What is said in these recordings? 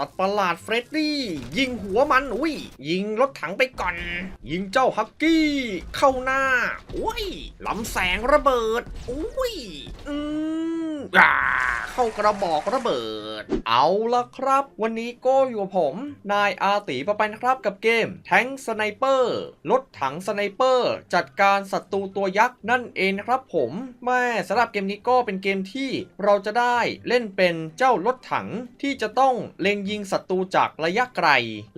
สัตว์ประหลาดเฟรดดี้ ยิงหัวมันอุ้ย ยิงรถถังไปก่อน ยิงเจ้าฮักกี้ เข้าหน้าอุ้ยลำแสงระเบิดอุ้ยอืมอ่าเข้ากระบอกระเบิด เอาละครับ วันนี้ก็อยู่กับผม นายอาตีปะไปนครับกับเกม แทงสไนเปอร์รถถังสไนเปอร์ จัดการศัตรูตัวยักษ์นั่นเองครับผมแม่สำหรับเกมนี้ก็เป็นเกมที่เราจะได้เล่นเป็นเจ้ารถถังที่จะต้องเล็งยิงศัตรูจากระยะไกล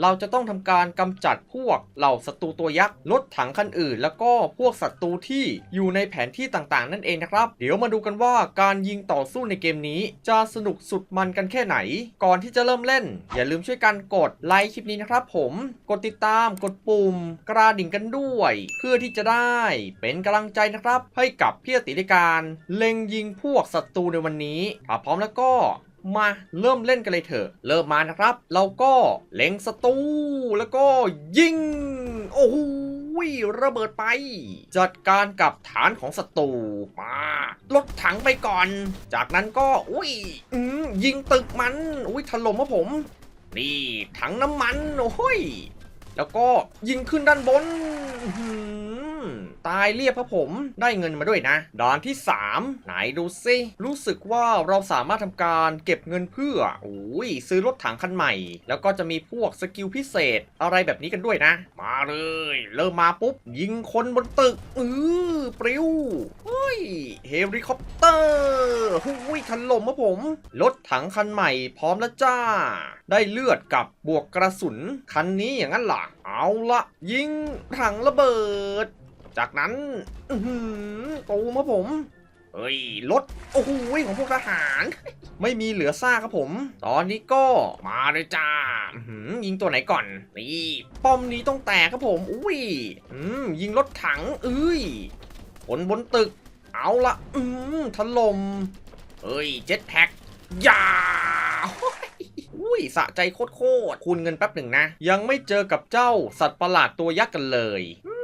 เราจะต้องทำการกำจัดพวกเหล่าศัตรูตัวยักษ์รถถังคันอื่น แล้วก็พวกศัตรูที่อยู่ในแผนที่ต่างๆ นั่นเองนะครับ เดี๋ยวมาดูกันว่าการยิงต่อสู้ในเกมนี้จะสนุกสุดมันกันแค่ไหน ก่อนที่จะเริ่มเล่น อย่าลืมช่วยกันกดไลค์คลิปนี้นะครับผม กดติดตาม กดปุ่ม กระดิ่งกันด้วย เพื่อที่จะได้เป็นกำลังใจนะครับ ให้กับพี่อติในการ เล็งยิงพวกศัตรูในวันนี้ถ้าพร้อมแล้วก็มาเริ่มเล่นกันเลยเถอะ เริ่มมานะครับ เราก็เล็งศัตรูแล้วก็ยิง โอ้โห ระเบิดไป จัดการกับฐานของศัตรูมาลดถังไปก่อน จากนั้นก็อุ้ยยิงตึกมันอุ้ยถล่มมาผม นี่ถังน้ำมันโอ้ยแล้วก็ยิงขึ้นด้านบนอื ตายเรียบครับผมได้เงินมาด้วยนะด่านที่ 3 ไหนดูสิรู้สึกว่าเราสามารถทำการเก็บเงินเพื่อโอ้ยซื้อรถถังคันใหม่ แล้วก็จะมีพวกสกิลพิเศษอะไรแบบนี้กันด้วยนะ มาเลย เริ่มมาปุ๊บ ยิงคนบนตึกอือปลิวเฮ้ยเฮลิคอปเตอร์หุยถล่มครับผมรถถังคันใหม่พร้อมแล้วจ้า ได้เลือดกับบวกกระสุนคันนี้อย่างนั้นหล่ะเอาละยิงถังระเบิด จากนั้นตูมครับผม เฮ้ยรถโอ้โหของพวกทหาร ไม่มีเหลือซ่าครับผม ตอนนี้ก็มาเลยจ้ายิงตัวไหนก่อน นี่ป้อมนี้ต้องแตกครับผม อุ้ยยิงรถถังเอ้ยคนบนตึก เอาละอืมถล่มเฮ้ยเจ็ตแพ็กยาอุ้ยสะใจโคตรคูณเงินแป๊บหนึ่งนะ ยังไม่เจอกับเจ้าสัตว์ประหลาดตัวยักษ์กันเลยอื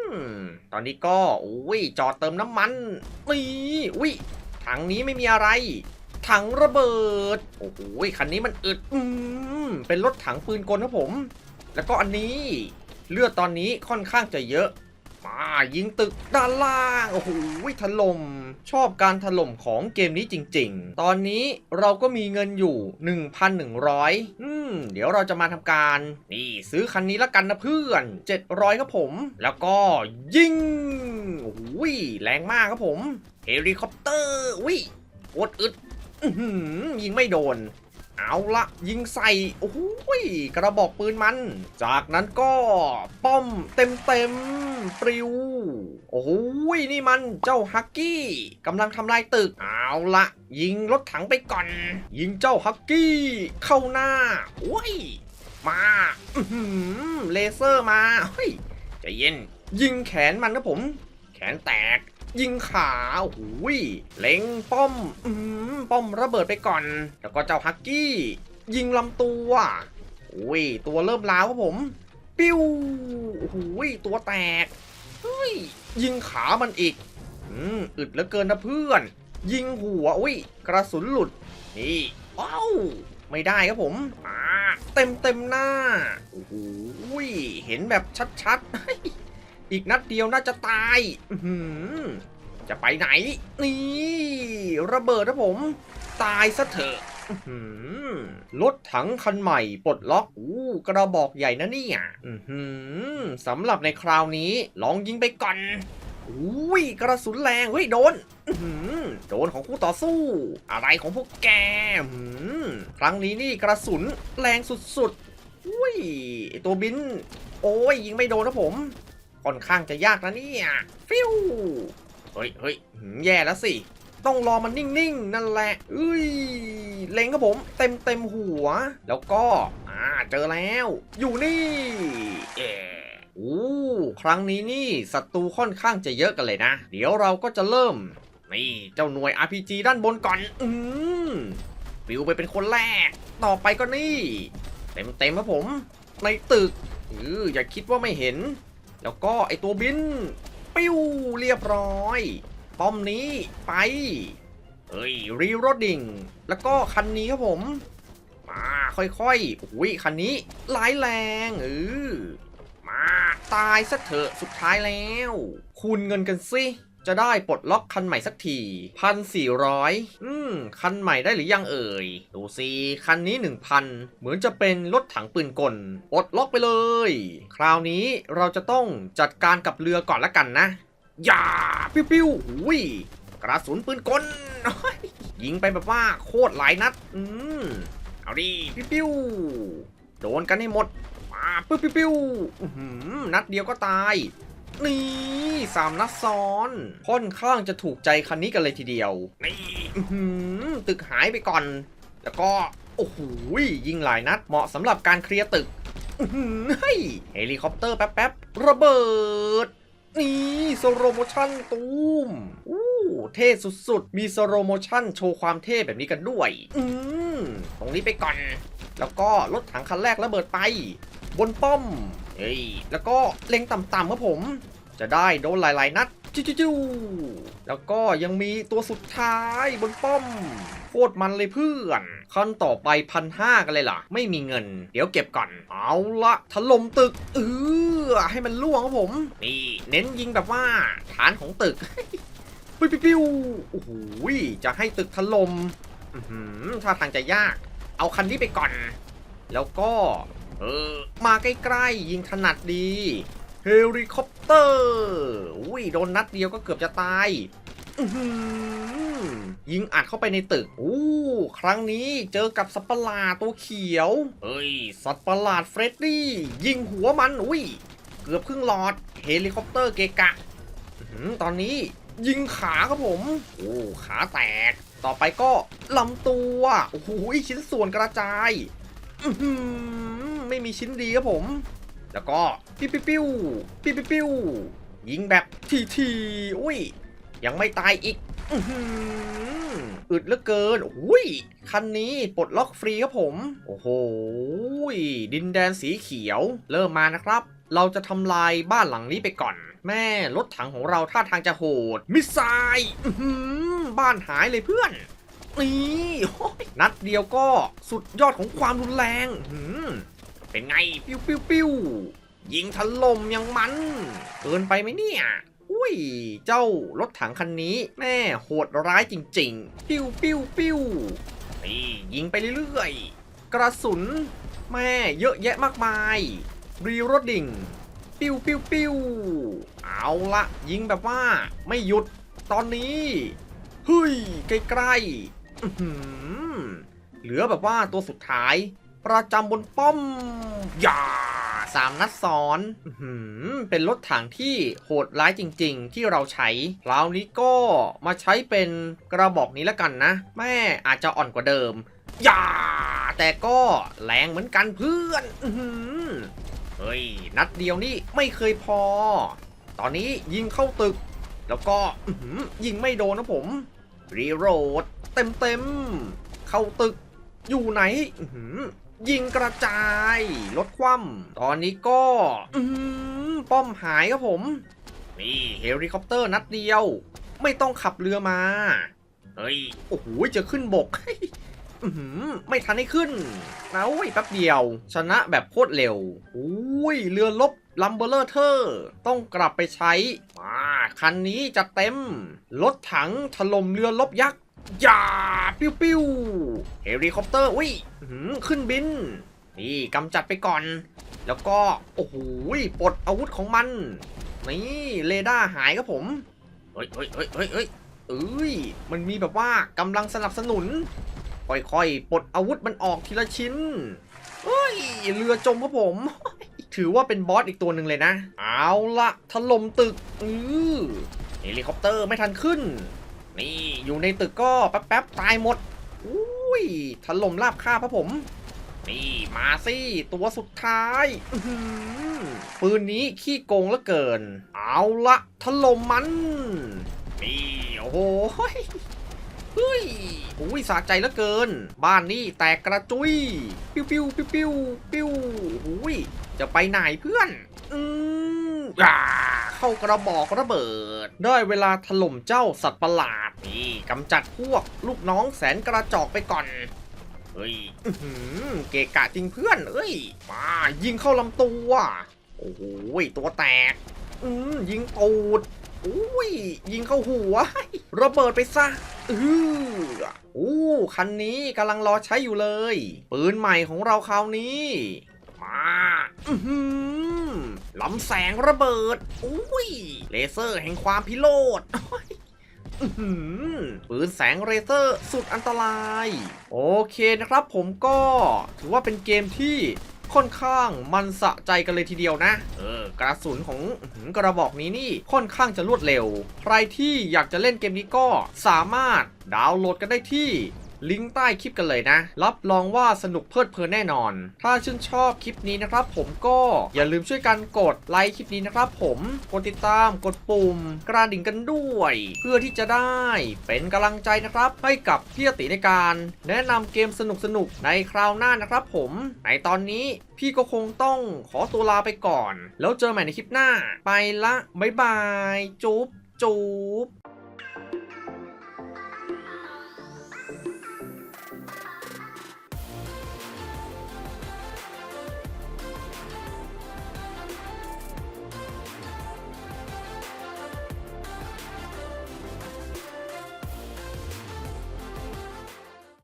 ตอนนี้ก็อุ้ยจอดเติมน้ำมันนี่อุ้ยถังนี้ไม่มีอะไร ถังระเบิด โอ้โหคันนี้มันอึดอืมเป็นรถถังปืนกลครับผม แล้วก็อันนี้เลือดตอนนี้ค่อนข้างจะเยอะ ยิงตึกด้านล่าง โอ้โหถล่ม ชอบการถล่มของเกมนี้จริง ๆ ตอนนี้เราก็มีเงินอยู่ 1,100 อืม เดี๋ยวเราจะมาทำการ นี่ซื้อคันนี้ละกันนะเพื่อน 700 ครับผม แล้วก็ยิง โอ้โหแรงมากครับผม เฮลิคอปเตอร์อุ้ยโคตรอึดยิงไม่โดน เอาละยิงใส่ โอ้โหยกระบอกปืนมัน จากนั้นก็ป้อมเต็มเต็มปลิว โอ้โหยนี่มันเจ้าฮักกี้กำลังทำลายตึก เอาละยิงรถถังไปก่อน ยิงเจ้าฮักกี้เข้าหน้าโอ้ยมาเลเซอร์มาเฮ้ยใจเย็น ยิงแขนมันนะผม แขนแตก ยิงขาโอ้โหูยเล็งป้อม อืมป้อมระเบิดไปก่อน แล้วก็เจ้าฮักกี้ ยิงลำตัวอุ้ยตัวเริ่มล้าวครับผม ปิ้วโอ้โหูยตัวแตกเฮ้ยยิงขามันอีก อืมอึดเหลือเกินนะเพื่อน ยิงหัวอุ้ยกระสุนหลุด นี่ว้าวไม่ได้ครับผมอ่าเต็มเต็มหน้า โอ้โหยเห็นแบบชัดๆ อีกนัดเดียวน่าจะตายจะไปไหน นี่ ระเบิดนะผม ตายซะเถอะรถถังคันใหม่ปลดล็อกอู้กระบอกใหญ่นะเนี่ยอื้อหือสำหรับในคราวนี้ลองยิงไปก่อนอุ้ยกระสุนแรงเฮ้ยโดนโดนของคู่ต่อสู้ อะไรของพวกแกครั้งนี้นี่กระสุนแรงสุดๆอุ้ยตัวบิน โอ้ยยิงไม่โดนนะผม ค่อนข้างจะยากนะเนี่ยฟิวเฮ้ยเฮ้ยแย่แล้วสิ ต้องรอมันนิ่งๆ นั่นแหละเอ้ยเล็งครับผม เต็มเต็มหัว แล้วก็ อ่า เจอแล้ว อยู่นี่เออโอ้ครั้งนี้นี่ศัตรูค่อนข้างจะเยอะกันเลยนะ เดี๋ยวเราก็จะเริ่ม นี่เจ้าหน่วย RPG ด้านบนก่อน อืมฟิวไปเป็นคนแรก ต่อไปก็นี่ เต็มเต็มครับผม ในตึกเอออย่าคิดว่าไม่เห็น แล้วก็ไอตัวบิน ปิ้วเรียบร้อย ป้อมนี้ไปเฮ้ยรีโรดดิ้งแล้วก็คันนี้ครับผม มาค่อยๆอุ้ยคันนี้หลายแรงเออมาตายซะเถอะสุดท้ายแล้ว คูณเงินกันสิ จะได้ปลดล็อกคันใหม่สักทีพันสี่ร้อยอืม คันใหม่ได้หรือยังเอ่ย ดูสิคันนี้หนึ่งพันเหมือนจะเป็นรถถังปืนกลปลดล็อกไปเลย คราวนี้เราจะต้องจัดการกับเรือก่อนละกันนะ อย่า ปิ้วปิ้วหุยกระสุนปืนกลยิงไปแบบว่าโคตรหลายนัด อืม เอาดิ ปิ้วปิ้วโดนกันให้หมดมาปิ้วปิ้วปิ้วนัดเดียวก็ตาย นี่สามนัดซ้อนค่อนข้างจะถูกใจคันนี้กันเลยทีเดียว นี่ตึกหายไปก่อน แล้วก็ โอ้โหยิงหลายนัด เหมาะสำหรับการเคลียร์ตึกเฮ้ยเฮลิคอปเตอร์แป๊บๆระเบิด นี่สโลโมชั่นตูมอู้เท่สุดๆ มีสโลโมชั่นโชว์ความเท่แบบนี้กันด้วย อืมตรงนี้ไปก่อน แล้วก็รถถังคันแรกระเบิดไป บนป้อม เฮ้ย แล้วก็เล็งต่ำๆครับผม จะได้โดนหลายๆนัดจิ้วๆแล้วก็ยังมีตัวสุดท้ายบนป้อมโคตรมันเลยเพื่อนขั้นต่อไปพันห้ากันเลยล่ะ ไม่มีเงิน เดี๋ยวเก็บก่อน เอาละถล่มตึกเออให้มันล่วงครับผม นี่เน้นยิงแบบว่า ฐานของตึก ปิ้วปิ้วปิ้วโอ้โหจะให้ตึกถล่มอื้าทางจะยาก เอาคันนี้ไปก่อน แล้วก็ เออ มาใกล้ๆ ยิงถนัดดี เฮลิคอปเตอร์อุ้ยโดนนัดเดียวก็เกือบจะตายยิงอัดเข้าไปในตึก อู้ ครั้งนี้เจอกับสัตว์ประหลาดตัวเขียวเฮ้ย สัตว์ประหลาดเฟรดดี้ ยิงหัวมัน อุ้ย เกือบครึ่งหลอด เฮลิคอปเตอร์เกะกะตอนนี้ยิงขาครับผม โอ้ ขาแตก ต่อไปก็ลำตัว โอ้โหชิ้นส่วนกระจาย อื ไม่มีชิ้นดีครับผม แล้วก็ปิ้วปิ้วปิ้วปิ้วปิ้วปิ้วยิงแบบทีทีอุ้ย ยังไม่ตายอีกอื้มอึดเหลือเกินอุ้ย คันนี้ปลดล็อกฟรีครับผม โอ้โห ดินแดนสีเขียว เริ่มมานะครับ เราจะทำลายบ้านหลังนี้ไปก่อน แม่รถถังของเราท่าทางจะโหด มิสไซล์บ้านหายเลยเพื่อน นี่ นัดเดียวก็สุดยอดของความรุนแรง เป็นไง ปิ้วปิ้วปิ้วยิงถล่มอยังมัน เกินไปไหมเนี่ย อุ้ย เจ้ารถถังคันนี้ แม่โหดร้ายจริง ๆ ปิ้วปิ้วปิ้วนี่ยิงไปเรื่อยๆ กระสุน แม่เยอะแยะมากมาย รีโรดดิ้งปิ้วปิ้วปิ้วเอาละยิงแบบว่าไม่หยุดตอนนี้เฮ้ยใกล้ๆเหลือแบบว่าตัวสุดท้าย ประจำบนป้อมอย่าสามนัดซ้อนเป็นรถถังที่โหดร้ายจริง ๆ ที่เราใช้คราวนี้ก็มาใช้เป็นกระบอกนี้แล้วกันนะ แม่อาจจะอ่อนกว่าเดิมอย่าแต่ก็แรงเหมือนกันเพื่อนอเฮ้ย นัดเดียวนี่ไม่เคยพอ ตอนนี้ยิงเข้าตึก แล้วก็ยิงไม่โดนนะผมรีโหลดเต็มเต็มๆเข้าตึกอยู่ไหน ยิงกระจาย ลดคว่ำตอนนี้ก็ป้อมหายครับผม นี่เฮลิคอปเตอร์นัดเดียว ไม่ต้องขับเรือมา เฮ้ย โอ้โหจะขึ้นบกไม่ทันให้ขึ้นนะโอ้ยแป๊บเดียว ชนะแบบโคตรเร็วอุ้ยเรือลบลัมเบอร์เลอร์เทอร์ต้องกลับไปใช้มาคันนี้จะเต็ม รถถังถล่มเรือลบยักษ์ อย่า ปิ้วปิ้ว เฮลิคอปเตอร์ อุ้ยขึ้นบิน นี่กำจัดไปก่อน แล้วก็ โอ้โหปลดอาวุธของมัน นี่เรดาร์หายครับผม เฮ้ยเฮ้ยเฮ้ยเฮ้ยเฮ้ยเอ้ย มันมีแบบว่ากำลังสนับสนุน ค่อยๆ ปลดอาวุธมันออกทีละชิ้นเฮ้ย เรือจมครับผม ถือว่าเป็นบอสอีกตัวหนึ่งเลยนะ เอาละถล่มตึก อือเฮลิคอปเตอร์ไม่ทันขึ้น นี่อยู่ในตึกก็แป๊บๆ ตายหมด ยถล่มราบคาบครับผม นี่มาสิตัวสุดท้ายปืนนี้ขี้โกงเหลือเกิน เอาละถล่มมัน นี่โอ้โหเฮ้ยอุ้ยสะใจเหลือเกิน บ้านนี่แตกกระจุย ปิ้วปิ้วปิ้วปิ้วปิ้วอุ้ยจะไปไหนเพื่อน อืมอ่าเข้ากระบอกระเบิด ได้เวลาถล่มเจ้าสัตว์ประหลาด นี่กำจัดพวกลูกน้องแสนกระจอกไปก่อน เฮ้ยเกะกะจริงเพื่อนเอ้ย มายิงเข้าลำตัว โอ้โหตัวแตก อืมยิงตูดอุ้ยยิงเข้าหัว ระเบิดไปซะอืออู้คันนี้กำลังรอใช้อยู่เลย ปืนใหม่ของเราคราวนี้ มาอือลำแสงระเบิด อุ้ย เลเซอร์แห่งความพิโรธ ปืนแสงเรเซอร์สุดอันตราย โอเคนะครับผมก็ถือว่าเป็นเกมที่ค่อนข้างมันสะใจกันเลยทีเดียวนะ เออกระสุนของกระบอกนี้นี่ค่อนข้างจะรวดเร็ว ใครที่อยากจะเล่นเกมนี้ก็สามารถดาวน์โหลดกันได้ที่ ลิงก์ใต้คลิปกันเลยนะ รับรองว่าสนุกเพลิดเพลินแน่นอน ถ้าชื่นชอบคลิปนี้นะครับ ผมก็อย่าลืมช่วยกันกดไลค์คลิปนี้นะครับผมกดติดตามกดปุ่ม กระดิ่งกันด้วย เพื่อที่จะได้เป็นกำลังใจนะครับ ให้กับพี่ติในการ แนะนำเกมสนุกๆในคราวหน้านะครับ ผมในตอนนี้พี่ก็คงต้องขอตัวลาไปก่อน แล้วเจอใหม่ในคลิปหน้า ไปละบ๊ายบาย จุ๊บจุ๊บ